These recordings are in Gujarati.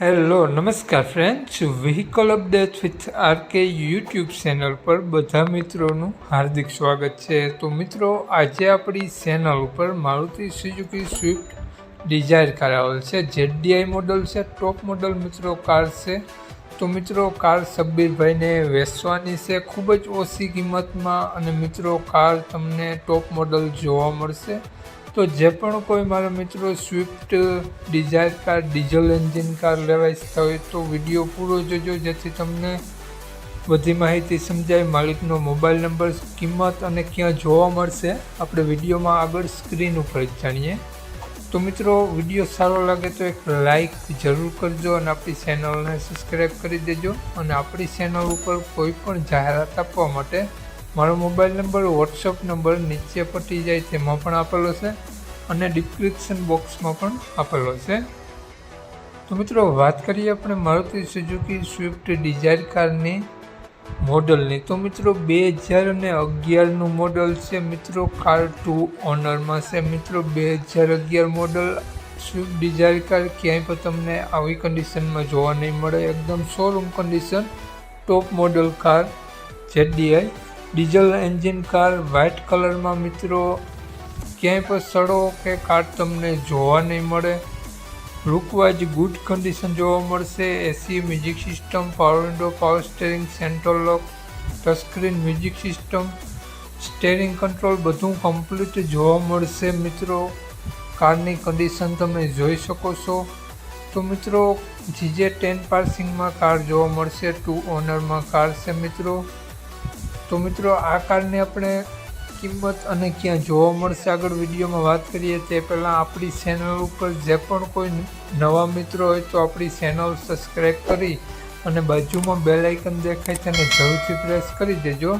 હેલો, નમસ્કાર friends vehicle update with RK YouTube channel પર બધા મિત્રોનું હાર્દિક સ્વાગત છે. તો મિત્રો, આજે આપણી ચેનલ ઉપર Maruti Suzuki Swift Dzire car આવેલ છે. જેડીઆઈ મોડલ છે ટોપ મોડલ મિત્રો કાર છે. તો મિત્રો કાર સબ્બીરભાઈને વેચવાની છે. ખૂબ જ ઓછી કિંમતમાં અને મિત્રો કાર તમને ટોપ મોડલ જોવા મળશે. તો જે પણ કોઈ મારા મિત્રો Swift Dzire car diesel engine car લેવા ઈચ્છતા હોય તો વીડિયો પૂરો જોજો, જેથી તમને બધી માહિતી સમજાય, માલિકનો મોબાઈલ નંબર, કિંમત અને ક્યાં જોવા મળશે. આપણે વિડીયોમાં આગળ સ્ક્રીન ઉપર જાણીએ. તો મિત્રો, વીડિયો સારો લાગે તો એક લાઈક જરૂર કરજો અને આપણી ચેનલને સબસ્ક્રાઈબ કરી દેજો. અને આપણી ચેનલ ઉપર કોઈ પણ જાહેરાત આપવા માટે મારો મોબાઈલ નંબર વોટ્સઅપ નંબર નીચે પટી જાય, તેમાં પણ આપેલો છે. અને ડિસ્ક્રિપ્શન બોક્સમાં પણ આપેલો છે. તો મિત્રો, વાત કરીએ આપણે મારુતિ સુઝુકી સ્વિફ્ટ ડિઝાયર કારની મોડલની. તો મિત્રો બે હજાર અને અગિયારનું મોડલ છે મિત્રો, કાર ટુ ઓનરમાં છે મિત્રો. બે હજાર અગિયાર મોડલ સ્વિફ્ટ ડિઝાયર કાર, ક્યાંય પણ તમને આવી કન્ડિશનમાં જોવા નહીં મળે. એકદમ showroom condition top model car JDI diesel engine car white કલરમાં મિત્રો ક્યાંય પણ સડો કે કાટ તમને જોવા નહીં મળે. રૂકવાજ ગુડ કન્ડિશન જોવા મળશે. AC music system, power window, power steering, central lock, touchscreen music system, steering control બધું કમ્પ્લીટ જોવા મળશે. મિત્રો, કારની કન્ડિશન તમે જોઈ શકો છો. તો મિત્રો, જીજે ટેન પાર્સિંગમાં કાર જોવા મળશે. ટુ ઓનરમાં કાર છે મિત્રો. તો મિત્રો, આ કારને આપણે કિંમત અને ક્યાં જોવા મળશે આગળ વિડીયોમાં વાત કરીએ તે પહેલાં આપણી ચેનલ ઉપર જે પણ કોઈ નવા મિત્રો હોય તો આપણી ચેનલ સબસ્ક્રાઈબ કરી અને બાજુમાં બેલ આઇકન દેખાય તેને જરૂરથી પ્રેસ કરી દેજો.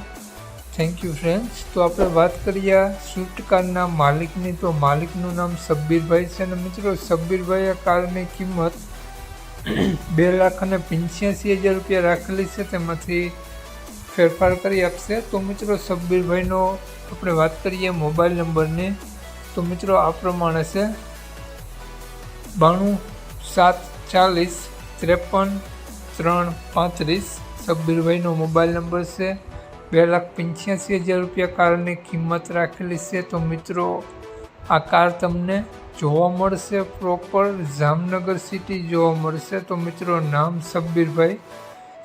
થેન્ક યુ ફ્રેન્ડ્સ તો આપણે વાત કરીએ સ્વિફ્ટ કારના માલિકની. તો માલિકનું નામ સબ્બીરભાઈ છે અને મિત્રો, સબ્બીરભાઈએ કારની કિંમત બે લાખ અને પંચ્યાસી હજાર રૂપિયા રાખેલી છે. તેમાંથી ફેરફાર કરી આપશે. તો મિત્રો સબ્બીરભાઈનો આપણે વાત કરીએ મોબાઈલ નંબરની. તો મિત્રો આ પ્રમાણે છે. બાણું, સાત, ચાલીસ, ત્રેપન, ત્રણ, પાંત્રીસ સબ્બીરભાઈનો મોબાઈલ નંબર છે. બે લાખ પંચ્યાસી હજાર રૂપિયા કારની કિંમત રાખેલી છે. તો મિત્રો, આ કાર તમને જોવા મળશે પ્રોપર જામનગર સિટી જોવા મળશે. તો મિત્રો, નામ સબ્બીરભાઈ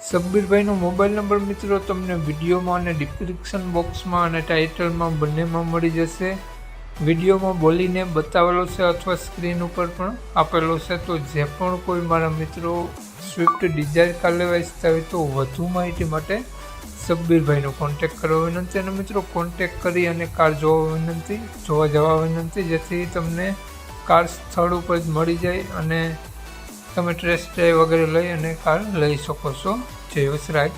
સબ્બીરભાઈનો મોબાઈલ નંબર મિત્રો તમને વિડીયોમાં અને ડિસ્ક્રિપ્શન બોક્સમાં અને ટાઇટલમાં બંનેમાં મળી જશે. વિડીયોમાં બોલીને બતાવેલો છે અથવા સ્ક્રીન ઉપર પણ આપેલો છે. તો જે પણ કોઈ મારા મિત્રો સ્વિફ્ટ ડિઝાયર કાર લેવા ઇચ્છતા હોય તો વધુ માહિતી માટે સબ્બીરભાઈનો કોન્ટેક કરવા વિનંતી અને મિત્રો કોન્ટેક કરી અને કાર જોવા વિનંતી, જોવા જવા વિનંતી, જેથી તમને કાર સ્થળ ઉપર જ મળી જાય અને તમે ટ્રેસ ડ્રાઈવ વગેરે લઈ અને કાર લઈ શકો છો. જય વસરાજ.